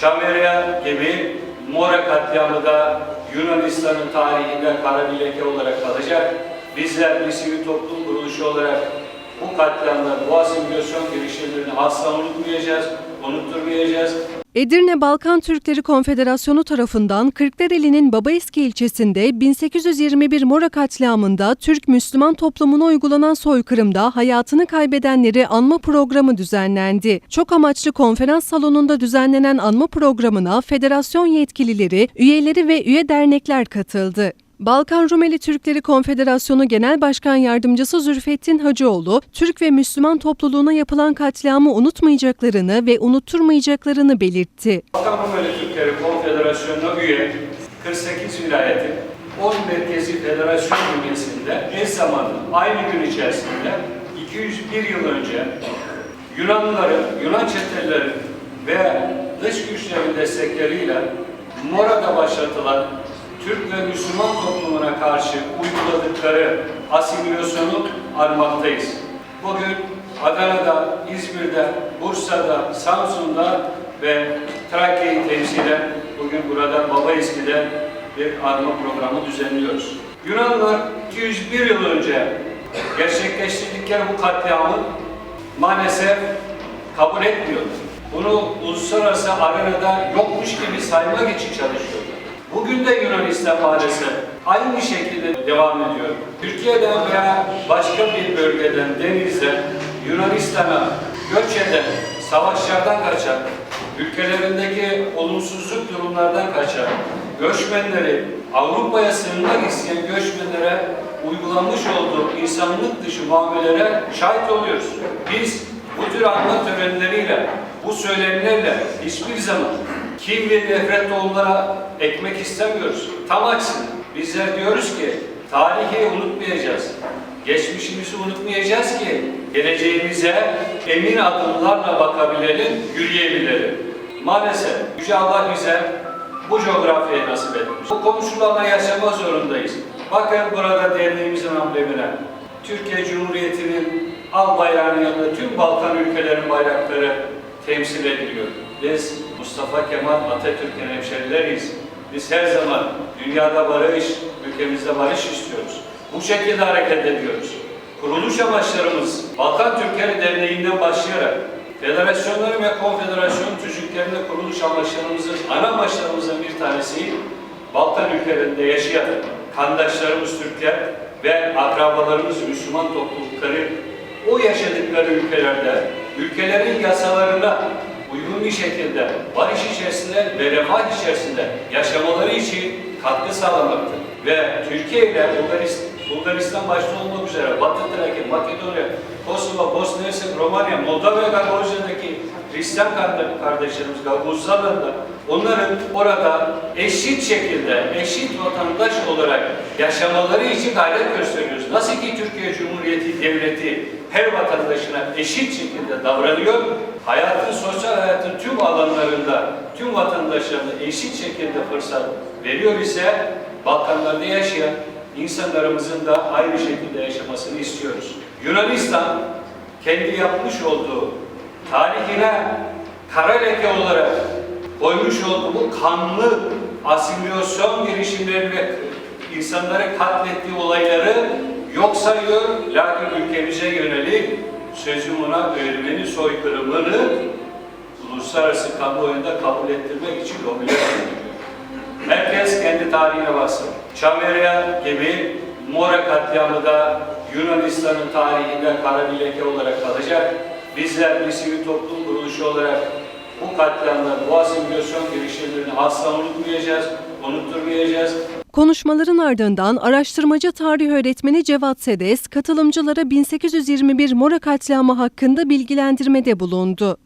Şamerya gibi Mora katliamı da Yunanistan'ın tarihinde kara bir leke olarak kalacak. Bizler bir sivil toplum kuruluşu olarak bu katliamlar, bu asimilasyon girişimlerini asla unutmayacağız, unutturmayacağız. Edirne Balkan Türkleri Konfederasyonu tarafından Kırklareli'nin Babaeski ilçesinde 1821 Mora katliamında Türk Müslüman toplumuna uygulanan soykırımda hayatını kaybedenleri anma programı düzenlendi. Çok amaçlı konferans salonunda düzenlenen anma programına federasyon yetkilileri, üyeleri ve üye dernekler katıldı. Balkan Rumeli Türkleri Konfederasyonu Genel Başkan Yardımcısı Zülfettin Hacıoğlu, Türk ve Müslüman topluluğuna yapılan katliamı unutmayacaklarını ve unutturmayacaklarını belirtti. Balkan Rumeli Türkleri Konfederasyonu'na üye 48 vilayetin 10 merkezi federasyon bünyesinde eş zamanlı aynı gün içerisinde 201 yıl önce Yunanlıların, Yunan çetelerin ve dış güçlerin destekleriyle Mora'da başlatılan Türk ve Müslüman toplumuna karşı uyguladıkları asimilasyonu armaktayız. Bugün Adana'da, İzmir'de, Bursa'da, Samsun'da ve Trakya'yı temsilen bugün burada Babaeski'de bir arma programı düzenliyoruz. Yunanlılar 201 yıl önce gerçekleştirdikleri bu katliamı maalesef kabul etmiyorlar. Bunu uluslararası arenada yokmuş gibi saymak için çalışıyorlar. Maalesef aynı şekilde devam ediyor. Türkiye'den veya başka bir bölgeden, denizden Yunanistan'a göç eden, savaşlardan kaçan, ülkelerindeki olumsuzluk durumlardan kaçan göçmenleri Avrupa'ya sığınmak isteyen göçmenlere uygulanmış olduğu insanlık dışı muamelelere şahit oluyoruz. Biz bu tür anma törenleriyle, bu söylemlerle hiçbir zaman kim ve nefret tohumlara ekmek istemiyoruz. Tam aksine bizler diyoruz ki tarihi unutmayacağız. Geçmişimizi unutmayacağız ki geleceğimize emin adımlarla bakabilelim, yürüyebilelim. Maalesef Yüce Allah bize bu coğrafyayı nasip etmiş. Bu komşularla yaşama zorundayız. Bakın burada derneğimizin amblemine Türkiye Cumhuriyeti'nin al bayrağının yanında tüm Balkan ülkelerin bayrakları temsil ediliyor. Biz Mustafa Kemal Atatürk'ün hemşerileriyiz. Biz her zaman dünyada barış, ülkemizde barış istiyoruz. Bu şekilde hareket ediyoruz. Kuruluş amaçlarımız Balkan Türkleri Derneği'nden başlayarak federasyonların ve konfederasyon tüzüklerinde kuruluş amaçlarımızın, ana amaçlarımızın bir tanesi Balkan ülkelerinde yaşayan kandaşlarımız Türkler ve akrabalarımız Müslüman toplulukları o yaşadıkları ülkelerde ülkelerin yasalarına bir şekilde barış içerisinde ve refah içerisinde yaşamaları için katkı sağlamaktır. Ve Türkiye ile Bulgaristan, Bulgaristan başta olmak üzere Batı Trakya, Makedonya, Kosova, Bosna Hersek, Romanya, Moldova ve Gagavuzya'daki Hristiyan kardeşlerimiz Gagavuzlarla onların orada eşit şekilde, eşit vatandaş olarak yaşamaları için gayret gösteriyoruz. Nasıl ki Türkiye Cumhuriyeti Devleti her vatandaşına eşit şekilde davranıyor, hayatın, sosyal hayatın tüm alanlarında tüm vatandaşlarına eşit şekilde fırsat veriyor ise Balkanlarda yaşayan insanlarımızın da aynı şekilde yaşamasını istiyoruz. Yunanistan kendi yapmış olduğu tarihine kara leke olarak koymuş olduğu kanlı asimilasyon girişimleri ve insanları katlettiği olayları yok sayıyor. Lakin ülkemize yönelik sözüm ona Ermeni soykırımını uluslararası kamuoyunda kabul ettirmek için lobiler. Herkes kendi tarihine baksın. Şamerya gibi Mora katliamı da Yunanistan'ın tarihinde kara bir leke olarak kalacak. Bizler bir sivil toplum kuruluşu olarak bu katliamlar, bu asimilasyon girişimlerini asla unutmayacağız, unutturmayacağız. Konuşmaların ardından araştırmacı tarih öğretmeni Cevat Sedes, katılımcılara 1821 Mora katliamı hakkında bilgilendirmede bulundu.